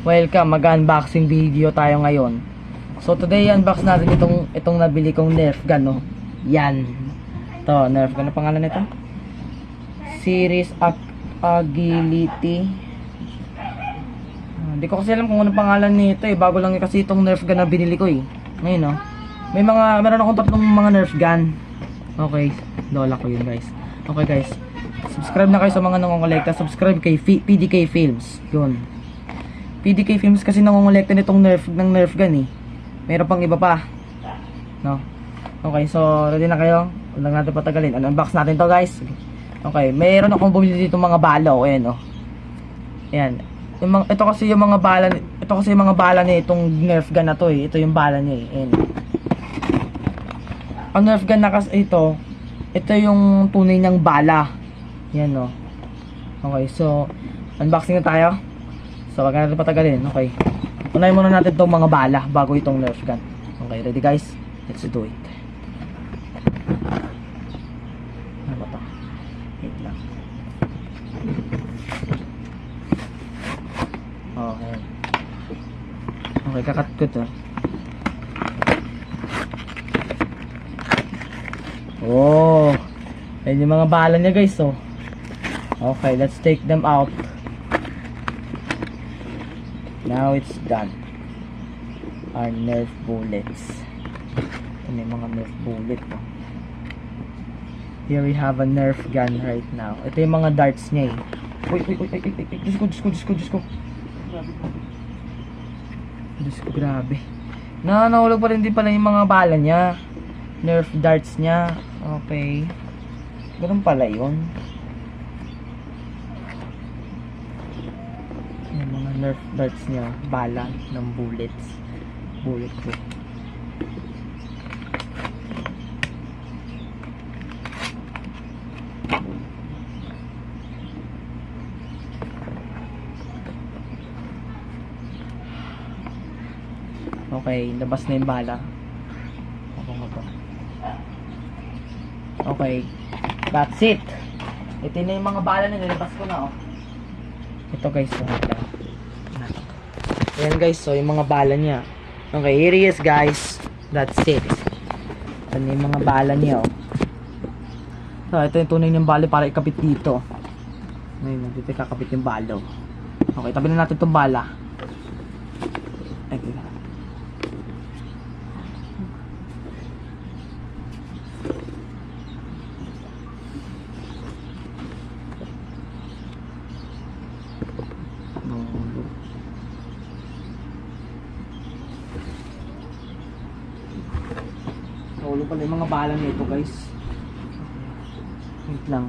Welcome, mag-unboxing video tayo ngayon. So today unbox natin itong itong nabili kong Nerf gun, no. Yan. To, Nerf gun. Ano pangalan nito? Series Ag Agility. Ah, Hindi ko kasi alam kung ano pangalan nito eh. Bago lang kasi itong Nerf gun na binili ko eh. Ngayon, no. May mga, meron akong tatlong mga Nerf gun. Okay. Lola ko yun, guys. Okay, guys. Subscribe na kayo sa mga nangongolekta. Subscribe kay Fi- PDK Films. Yun. PDK Films kasi nangongolekta nitong Nerf ng Nerf gun eh. Meron pang iba pa. No. Okay, so ready na kayo? Huwag natin patagalin. Ano, unbox natin to guys. Okay, meron akong bumili dito mga bala. O, ayan, oh. Ayan. Yung mga, ito kasi yung mga bala, ito kasi yung mga bala niya itong Nerf gun na to eh. Ito yung bala niya eh. Ayan. Ang Nerf gun na kasi ito, ito yung tunay niyang bala. Yan oh. Okay, so unboxing na tayo. So wag na natin patagalin. Okay. Unahin muna natin itong mga bala bago itong Nerf gun. Okay, ready guys? Let's do it. Ano ba to? Wait lang. Okay. Okay, kakat ko to. Oh. Ayan yung mga bala niya guys, oh. Okay, let's take them out. Now it's done. Our Nerf bullets. Ito may mga Nerf bullet, oh. Here we have a Nerf gun right now. Ito yung mga darts niya, eh. Uy, uy, uy, uy, uy, uy, Diyos ko, Diyos ko, Diyos ko, Diyos ko. Diyos ko, grabe. Na, nahulog pa rin din pala yung mga bala niya. Nerf darts niya. Okay. Ganun pala yun. Yung mga nerf darts niya. Bala ng bullets. Bulletproof. Okay, labas na yung bala. Okay. That's it. Ito na yung mga bala na nilabas ko na, oh. Ito guys, so, ito. Ayan guys, so yung mga bala niya. Okay, here he is guys. That's it. Ito na yung mga bala niya, oh. So, ito yung tunay ng bala para ikapit dito. Ngayon, dito kakapit yung balo. Okay, tabi na natin itong bala. Ay, teka. Nahulog. Nahulog pala yung mga bala nito guys. Wait lang.